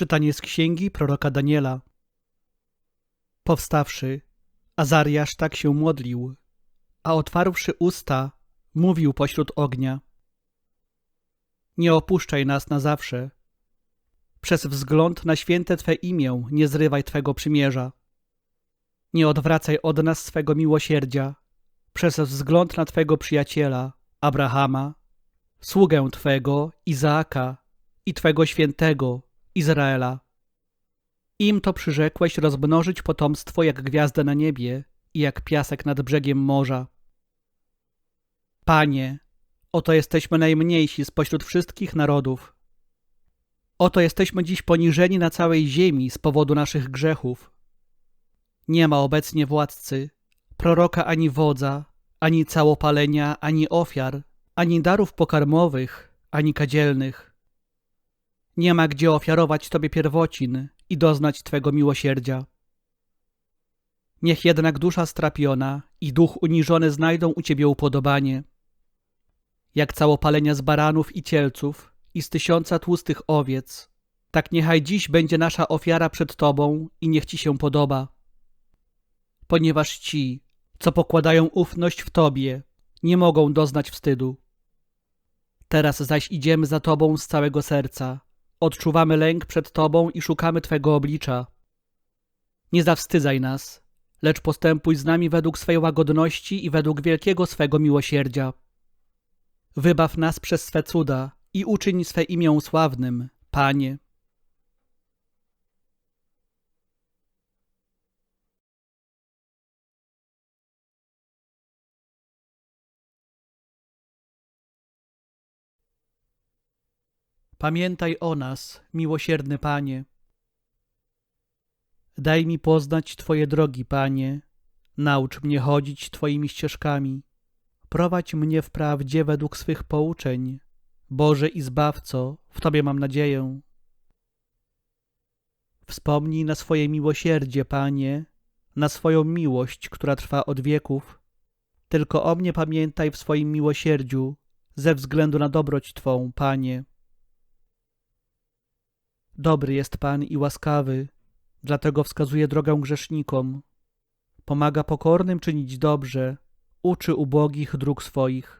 Czytanie z księgi proroka Daniela. Powstawszy, Azariasz tak się modlił, a otwarłszy usta, mówił pośród ognia. Nie opuszczaj nas na zawsze. Przez wzgląd na święte Twe imię nie zrywaj Twego przymierza. Nie odwracaj od nas swego miłosierdzia, przez wzgląd na Twego przyjaciela, Abrahama, sługę Twego, Izaaka i Twego świętego, Izraela. Im to przyrzekłeś rozmnożyć potomstwo jak gwiazdę na niebie i jak piasek nad brzegiem morza. Panie, oto jesteśmy najmniejsi spośród wszystkich narodów. Oto jesteśmy dziś poniżeni na całej ziemi z powodu naszych grzechów. Nie ma obecnie władcy, proroka ani wodza, ani całopalenia, ani ofiar, ani darów pokarmowych, ani kadzielnych. Nie ma gdzie ofiarować Tobie pierwocin i doznać Twego miłosierdzia. Niech jednak dusza strapiona i duch uniżony znajdą u Ciebie upodobanie. Jak całopalenia z baranów i cielców i z tysiąca tłustych owiec, tak niechaj dziś będzie nasza ofiara przed Tobą i niech Ci się podoba. Ponieważ ci, co pokładają ufność w Tobie, nie mogą doznać wstydu. Teraz zaś idziemy za Tobą z całego serca, odczuwamy lęk przed Tobą i szukamy Twego oblicza. Nie zawstydzaj nas, lecz postępuj z nami według swej łagodności i według wielkiego swego miłosierdzia. Wybaw nas przez swe cuda i uczyń swe imię sławnym, Panie. Pamiętaj o nas, miłosierny Panie. Daj mi poznać Twoje drogi, Panie. Naucz mnie chodzić Twoimi ścieżkami. Prowadź mnie w prawdzie według swych pouczeń. Boże i Zbawco, w Tobie mam nadzieję. Wspomnij na swoje miłosierdzie, Panie, na swoją miłość, która trwa od wieków. Tylko o mnie pamiętaj w swoim miłosierdziu, ze względu na dobroć Twą, Panie. Dobry jest Pan i łaskawy, dlatego wskazuje drogę grzesznikom. Pomaga pokornym czynić dobrze, uczy ubogich dróg swoich.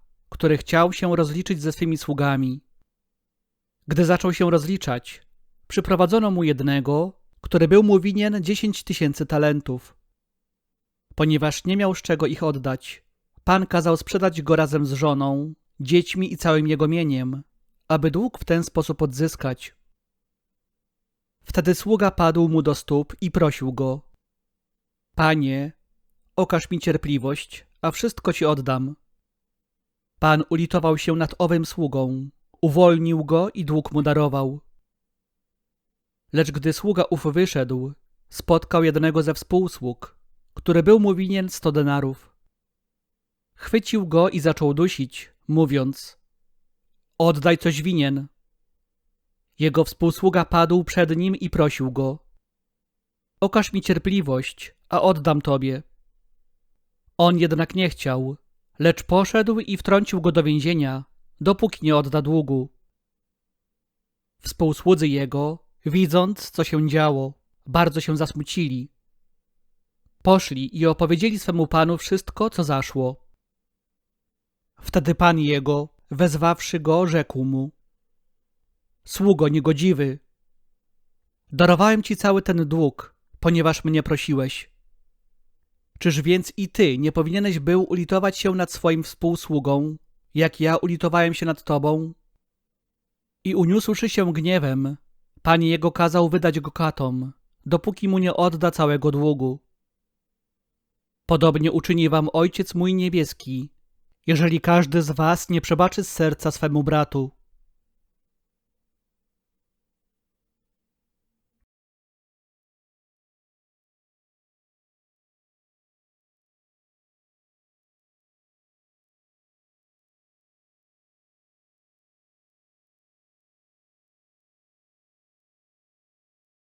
który chciał się rozliczyć ze swymi sługami. Gdy zaczął się rozliczać, przyprowadzono mu jednego, który był mu winien dziesięć tysięcy talentów. Ponieważ nie miał z czego ich oddać, pan kazał sprzedać go razem z żoną, dziećmi i całym jego mieniem, aby dług w ten sposób odzyskać. Wtedy sługa padł mu do stóp i prosił go: Panie, okaż mi cierpliwość, a wszystko ci oddam. Pan ulitował się nad owym sługą, uwolnił go i dług mu darował. Lecz gdy sługa ów wyszedł, spotkał jednego ze współsług, który był mu winien sto denarów. Chwycił go i zaczął dusić, mówiąc: Oddaj coś winien. Jego współsługa padł przed nim i prosił go: Okaż mi cierpliwość, a oddam tobie. On jednak nie chciał, lecz poszedł i wtrącił go do więzienia, dopóki nie odda długu. Współsłudzy jego, widząc, co się działo, bardzo się zasmucili. Poszli i opowiedzieli swemu panu wszystko, co zaszło. Wtedy pan jego, wezwawszy go, rzekł mu: Sługo niegodziwy, darowałem ci cały ten dług, ponieważ mnie prosiłeś. Czyż więc i ty nie powinieneś był ulitować się nad swoim współsługą, jak ja ulitowałem się nad tobą? I uniósłszy się gniewem, Pan jego kazał wydać go katom, dopóki mu nie odda całego długu. Podobnie uczyni wam Ojciec mój niebieski, jeżeli każdy z was nie przebaczy z serca swemu bratu.